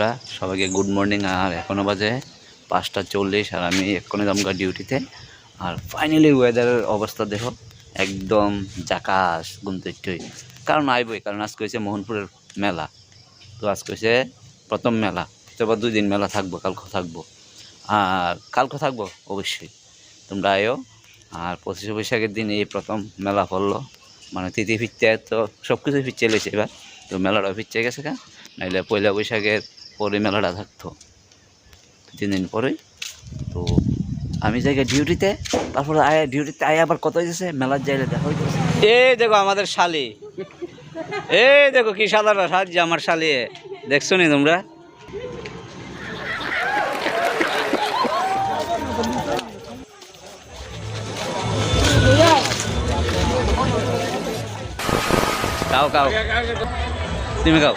বন্ধুরা, সবাইকে good morning আর এখনও বাজে পাঁচটা চল্লিশ আর আমি এক্ষুনি দমকা ডিউটিতে আর ফাইনালি ওয়েদারের অবস্থা দেখো, একদম জাকাস গুমতৈত্যই কারণ আইবই, কারণ আজকে হয়েছে মোহনপুরের মেলা। তো আজকে হয়েছে প্রথম মেলা তো আবার দুই দিন মেলা থাকব, কালকে থাকব। আর কালকে থাকব অবশ্যই, তোমরা আয়ো আর পঁচিশে বৈশাখের দিন এই প্রথম মেলা পড়ল। মানে তিথি ফিরতে তো সব কিছুই ফিরছে এলেছে এবার। তো মেলাটা ফিরছে গেছে গা। নাইলে পয়লা বৈশাখের পরে মেলাটা থাকতো। তিন দিন পরে। তো আমি যাই ডিউটিতে, তারপরে আয়া, ডিউটিতে আয়া আবার কত হয়েছে মেলার যাইলে দেখা হইতেছে। এই দেখো আমাদের শালি। এই দেখো কি সাদাটা সাহায্য আমার শালি। দেখছ নি তোমরা? খাও খাও। তুমি খাও।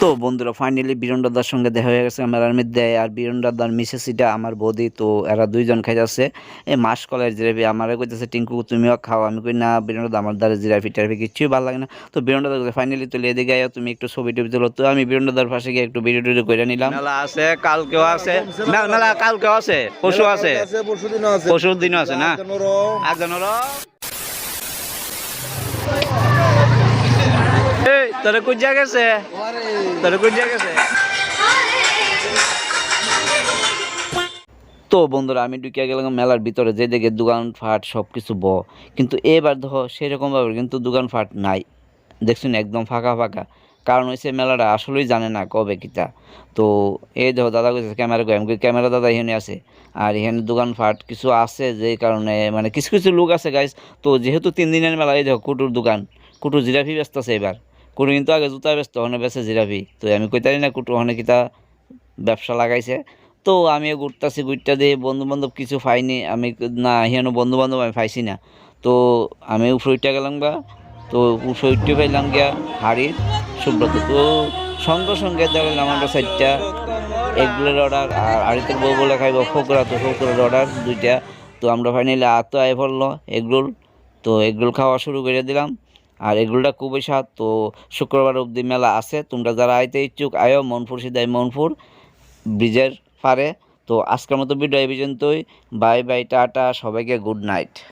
তো বন্ধুরা ফাইনালি বীরন দাদার সঙ্গে দেখা হয়ে গেছে আমার মধ্যে আর বীরন দাদার মিসেসিটা আমার বৌদি তো এরা দুইজন খাই যাচ্ছে এই মাস কলের জিরাপি আমার কইতেছে টিঙ্কু তুমিও খাও। আমি কই না বীরন দাদা আমার দ্বারা জিরাপি টিরাপি কিছুই ভালো লাগে না। তো বীরন দাদা ফাইনালি তুলে এদিকে আয়ো তুমি একটু ছবি টবি তোলো। তো আমি বীরন দাদার পাশে গিয়ে একটু ভিডিও টিডিও করে নিলাম। মেলা আছে কালকেও আছে। মেলা কালকেও আছে পরশু আছে। পরশু দিনও আছে। পরশুর দিনও আছে না? পনেরো তোরে কুজা গেছে? তোরে কুজা গেছে? তো বন্ধুরা আমি ঢুকিয়া গেলাম মেলার ভিতরে যে দেখে দোকান ফাট সব কিছু ব। কিন্তু এবার দেখো সেরকমভাবে কিন্তু দোকান ফাট নাই। দেখছুন একদম ফাঁকা ফাঁকা। কারণ হচ্ছে মেলাটা আসলেই জানে না কবে কিতা তো এই দেখো দাদা কইছে ক্যামেরা কই, ক্যামেরা দাদা এখানে আছে। আর এখানে দোকান ফাট কিছু আছে যে কারণে মানে কিছু কিছু লোক আছে গাইস তো যেহেতু তিন দিনের মেলা এই দেখো কুটুর দোকান কুটুর জিরাফি ব্যস্ত আছে এবার। কুটু কিন্তু আগে জুতা ব্যস্ত ওখানে বেছে জিরাফি তো আমি কইতারি না কুটু, ওখানে কিতা ব্যবসা লাগাইছে। তো আমিও ঘুরতেছি, ঘুরতে দিয়ে বন্ধু বান্ধব কিছু পাইনি। আমি না হিয়ানো বন্ধু বান্ধব আমি পাইছি না। তো আমি উফরইটা গেলাম গা। তো উফরইটে পাইলাম গিয়া হাড়ির সুব্রত। তো সঙ্গে সঙ্গে দেখলাম আমরা চারটা এগুলোর অর্ডার আর আড়িতে বউ বলে খাইব, ফোকরা। তো ফোকরার অর্ডার দুইটা। তো আমরা ফাইনালি আত আয় পড়ল এগরোল। তো এগরোল খাওয়া শুরু করে দিলাম। আর এগুলোটা খুবই স্বাদ। তো শুক্রবার অবধি মেলা আছে। তোমরা যারা আইতে ইচ্ছুক, আয়ো মনপুর সিদাই মনপুর ব্রিজের পারে তো আজকের মতো ভিডিও এই পর্যন্তই। বাই বাই, টাটা, সবাইকে গুড নাইট।